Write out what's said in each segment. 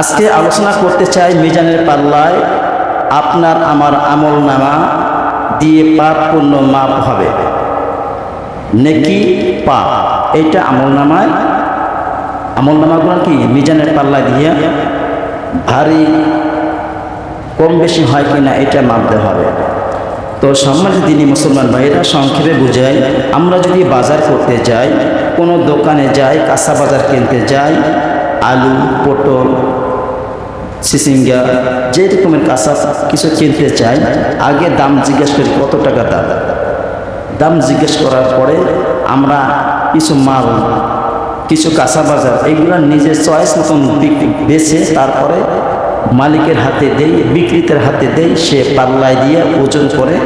আজকে আলোচনা করতে চাই মিজানের পাল্লায় আপনার আমার আমল নামা দিয়ে পাপ পূর্ণ মাপ হবে। নেকি পাপ, এইটা আমল নামায়। আমল নামাগুলো কি? মিজানের পাল্লায় দিয়ে ভারী কম বেশি হয় কি না এটা মাপতে হবে। তো সম্মানিত দিনী মুসলমান ভাইরা সংক্ষেপে বুঝাই, আমরা যদি বাজার করতে যাই, কোনো দোকানে যাই, কাঁচা বাজার কিনতে যাই, আলু, পটল সিসিঙ্গা যে রকমের কাঁচা কিছু কিনতে চাই, আগে দাম জিজ্ঞেস করি, কত টাকা দাম? দাম জিজ্ঞেস করার পরে আমরা কিছু মাল, কিছু কাঁচা বাজার এইগুলো নিজের চয়েস মতন বেছে তারপরে মালিকের হাতে দেই, বিক্রেতার হাতে দেই, সে পাল্লায় দিয়ে ওজন করে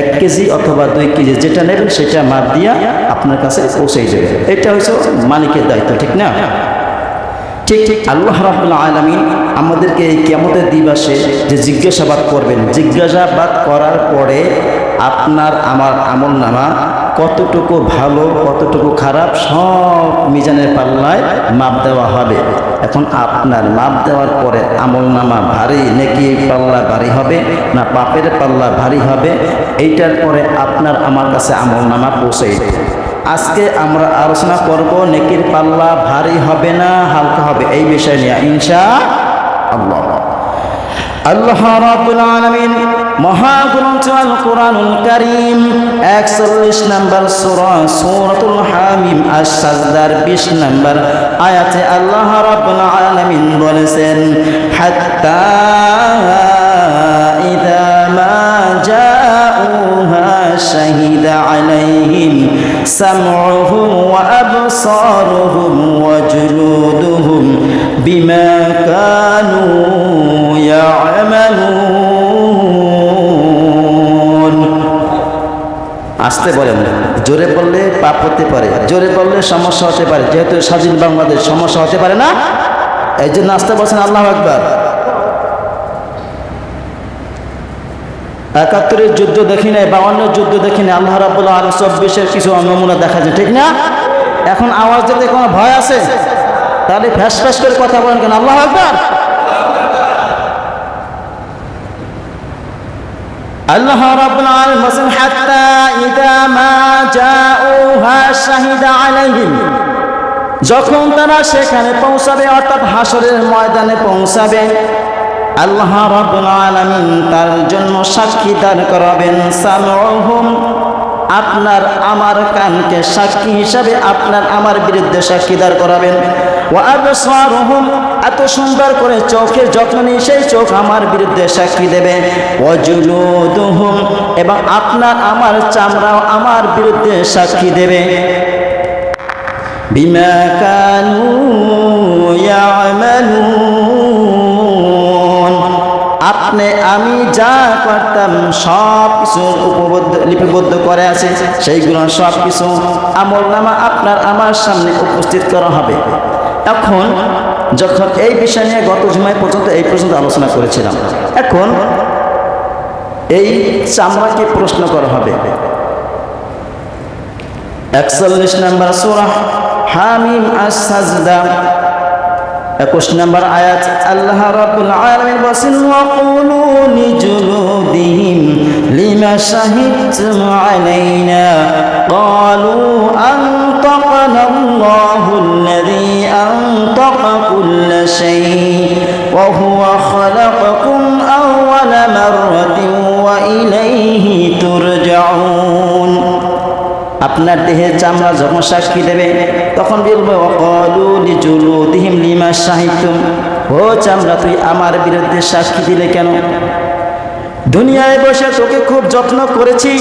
এক কেজি অথবা দুই কেজি যেটা নেবেন সেটা মাপ দিয়া আপনার কাছে পৌঁছে দেবে এটা হচ্ছে মালিকের দায়িত্ব, ঠিক না? ঠিক ঠিক আল্লাহ রাবুল্লাহ আলমিন আমাদেরকে এই কেমতের দিবসে যে জিজ্ঞাসাবাদ করবেন। জিজ্ঞাসাবাদ করার পরে আপনার আমার আমল নামা কতটুকু ভালো, কতটুকু খারাপ, সব মিজানের পাল্লায় মাপ দেওয়া হবে। এখন আপনার মাপ দেওয়ার পরে আমল নামা ভারী, নাকি পাল্লা ভারী হবে না পাপের পাল্লা ভারী হবে, এইটার পরে আপনার আমার কাছে আমল নামা পৌঁছে আজকে আমরা আলোচনা করব নেকির পাল্লা ভারী হবে না হালকা হবে, এই বিষয় নিয়ে, ইনশা আল্লাহ। আল্লাহ রাব্বুল আলামিন মহাগ্রন্থ আল কোরআনুল কারীম 41 নম্বর সূরা সূরাতুল হামিম আশ-সাজদার 20 নম্বর আয়াতে আল্লাহ রাব্বুল আলামিন বলেছেন, হাত্তা ইদা মা জাউহা শাহিদা আলাইহিম আবসারুহুম ওয়া জুলুদুহুম বিমা কানু ইয়ামালুন আসতে বলেন জোরে বললে পাপ হতে পারে। জোরে বললে সমস্যা হতে পারে। যেহেতু স্বাধীন বাংলাদেশ, সমস্যা হতে পারে না। এই জন্য আসতে বলছেন আল্লাহ একবার একাত্তরের যুদ্ধ দেখি নাই, বাউন্নের যুদ্ধ দেখি নাই, আল্লাহ রাবুল্লাহ আলম চব্বিশের কিছু নমুনা দেখা যায়, ঠিক না? এখন আওয়াজ দিতে কোনো ভয় আছে? তাহলে ফ্যাস ফ্যাস করে কথা বলেন কেন? আল্লাহ আলামিন বলেন হাত্তা ইদা মা জাউহা শাহিদা আলাইহিম। যখন তারা সেখানে পৌঁছাবে, অর্থাৎ হাসরের ময়দানে পৌঁছাবে আল্লাহ রাব্বুল আলামিন তার জন্য সাক্ষী দান করাবেন। সামউহুম আপনার আমার কানকে সাক্ষী হিসাবে আপনার আমার বিরুদ্ধে সাক্ষী করাবেন। ও আবসারুহুম, এত সুন্দর করে চোখের যত্ন নিয়ে সেই চোখ আমার বিরুদ্ধে সাক্ষী দেবে। ও জুলুদুহুম, এবং আপনার আমার চামড়াও আমার বিরুদ্ধে সাক্ষী দেবে। বিমা কানু ইয়ামালুন আপনি, আমি যা করতাম সব কিছু উপবদ্ধ, লিপিবদ্ধ করে আছে, সেইগুলো সব কিছু আমল নামা আপনার আমার সামনে উপস্থিত করা হবে। এখন যখন এই বিষয় নিয়ে গত জুমায় পর্যন্ত এই পর্যন্ত আলোচনা করেছিলাম, এখন এই চামড়াকে প্রশ্ন করা হবে। একচল্লিশ নম্বর সুরা হামিম আসাজদা একুশ নম্বর আয়াত, আল্লাহ রাবুল আলমিন বসেন ওয়াকুলু নিজুলুদিহিম লিমা শাহিদতুম আলাইনা? ক্বালু আনতাকানা আল্লাহু আনতাকা কুল্লা শাই ওয়া হুয়া খালাকাকুম আপনার দেহের চামড়া যখন সাক্ষী দেবে, তখন বলব দিহিম লিমা সাহিত্যম ও চামড়া, তুই আমার বিরুদ্ধে সাক্ষী দিলে কেন? দুনিয়ায় বসে তোকে খুব যত্ন করেছি।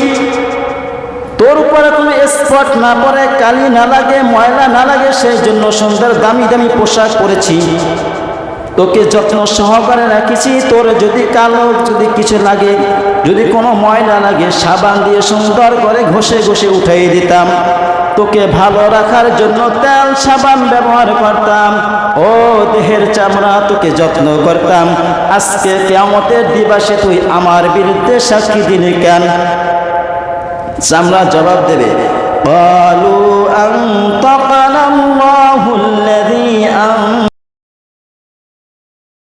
তোর উপরে কোনো স্পট না পড়ে, কালি না লাগে, ময়লা না লাগে সেই জন্য সুন্দর দামি দামি পোশাক পরেছি। তোকে যত্ন সহকারে রাখিছি, তোর যদি কালো, যদি কিছু লাগে, যদি কোনো ময়লা লাগে, সাবান দিয়ে সুন্দর করে ঘষে ঘষে উঠাই দিতাম। তোকে ভালো রাখার জন্য তেল সাবান ব্যবহার করতাম। ও দেহের চামড়া, তোকে যত্ন করতাম। আজকে কেমতের দিবাসে তুই আমার বিরুদ্ধে সাক্ষী দিনে কেন? চামড়া জবাব দেবে, বলু আং তখন